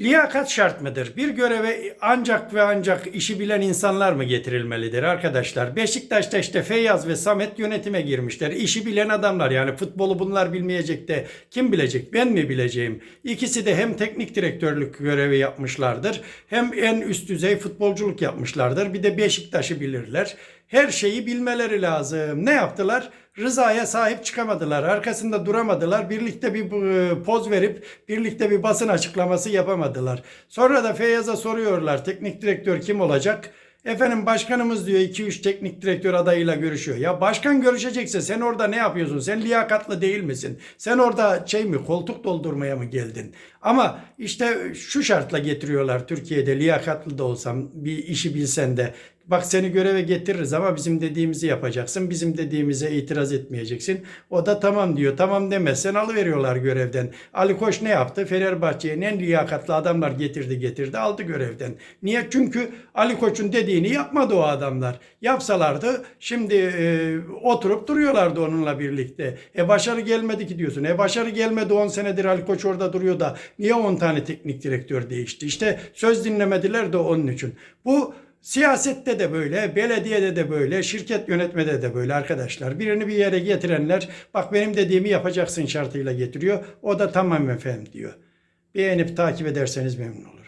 Liyakat şart mıdır? Bir göreve ancak ve ancak işi bilen insanlar mı getirilmelidir arkadaşlar? Beşiktaş'ta işte Feyyaz ve Samet yönetime girmişler. İşi bilen adamlar yani futbolu bunlar bilmeyecek de kim bilecek? Ben mi bileceğim? İkisi de hem teknik direktörlük görevi yapmışlardır hem en üst düzey futbolculuk yapmışlardır. Bir de Beşiktaş'ı bilirler. Her şeyi bilmeleri lazım. Ne yaptılar? Rıza'ya sahip çıkamadılar. Arkasında duramadılar. Birlikte bir e, poz verip birlikte bir basın açıklaması yapamadılar. Sonra da Feyyaz'a soruyorlar teknik direktör kim olacak? Efendim başkanımız diyor 2-3 teknik direktör adayıyla görüşüyor. Ya başkan görüşecekse sen orada ne yapıyorsun? Sen liyakatlı değil misin? Sen orada şey mi koltuk doldurmaya mı geldin? Ama işte şu şartla getiriyorlar Türkiye'de liyakatlı da olsam bir işi bilsen de bak seni göreve getiririz ama bizim dediğimizi yapacaksın. Bizim dediğimize itiraz etmeyeceksin. O da tamam diyor. Tamam demezsen alıveriyorlar görevden. Ali Koç ne yaptı? Fenerbahçe'ye en liyakatlı adamlar getirdi getirdi aldı görevden. Niye? Çünkü Ali Koç'un dediğini yapmadı o adamlar. Yapsalardı şimdi e, oturup duruyorlardı onunla birlikte. E başarı gelmedi ki diyorsun. E başarı gelmedi 10 senedir Ali Koç orada duruyor da niye 10 tane teknik direktör değişti? İşte söz dinlemediler de onun için. Bu Siyasette de böyle, belediyede de böyle, şirket yönetmede de böyle arkadaşlar. Birini bir yere getirenler bak benim dediğimi yapacaksın şartıyla getiriyor. O da tamam efendim diyor. Beğenip takip ederseniz memnun olurum.